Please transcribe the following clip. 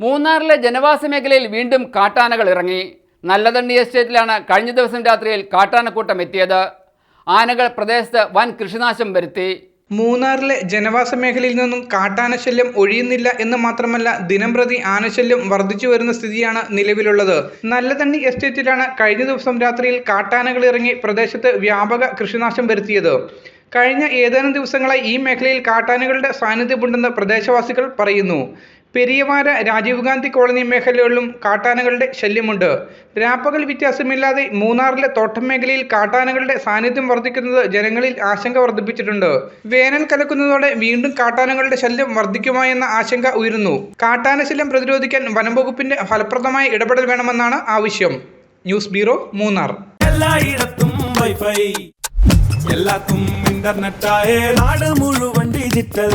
മൂന്നാറിലെ ജനവാസ മേഖലയിൽ വീണ്ടും കാട്ടാനകൾ ഇറങ്ങി. നല്ലതണ്ണി എസ്റ്റേറ്റിലാണ് കഴിഞ്ഞ ദിവസം രാത്രിയിൽ കാട്ടാനക്കൂട്ടം എത്തിയത്. ആനകൾ പ്രദേശത്ത് വൻ കൃഷിനാശം വരുത്തി. മൂന്നാറിലെ ജനവാസ മേഖലയിൽ നിന്നും കാട്ടാനശല്യം ഒഴിയുന്നില്ല എന്ന് മാത്രമല്ല ദിനംപ്രതി ആനശല്യം വർദ്ധിച്ചു വരുന്ന സ്ഥിതിയാണ് നിലവിലുള്ളത്. നല്ലതണ്ണി എസ്റ്റേറ്റിലാണ് കഴിഞ്ഞ ദിവസം രാത്രിയിൽ കാട്ടാനകൾ ഇറങ്ങി പ്രദേശത്ത് വ്യാപക കൃഷിനാശം വരുത്തിയത്. കഴിഞ്ഞ ഏതാനും ദിവസങ്ങളായി ഈ മേഖലയിൽ കാട്ടാനകളുടെ സാന്നിധ്യമുണ്ടെന്ന് പ്രദേശവാസികൾ പറയുന്നു. പെരിയവാര രാജീവ് ഗാന്ധി കോളനി മേഖലകളിലും കാട്ടാനകളുടെ ശല്യമുണ്ട്. രാപ്പകൽ വ്യത്യാസമില്ലാതെ മൂന്നാറിലെ തോട്ടം മേഖലയിൽ കാട്ടാനകളുടെ സാന്നിധ്യം വർദ്ധിക്കുന്നത് ജനങ്ങളിൽ ആശങ്ക വർദ്ധിപ്പിച്ചിട്ടുണ്ട്. വേനൽ കലക്കുന്നതോടെ വീണ്ടും കാട്ടാനകളുടെ ശല്യം വർദ്ധിക്കുമോ എന്ന ആശങ്ക ഉയരുന്നു. കാട്ടാന ശല്യം പ്രതിരോധിക്കാൻ വനംവകുപ്പിന്റെ ഫലപ്രദമായ ഇടപെടൽ വേണമെന്നാണ് ആവശ്യം. News bureau Munnar. എല്ലായിടത്തും വൈഫൈ. എല്ലാത്തും ആയ നാട് മുഴുവൻ ഡിജിറ്റൽ.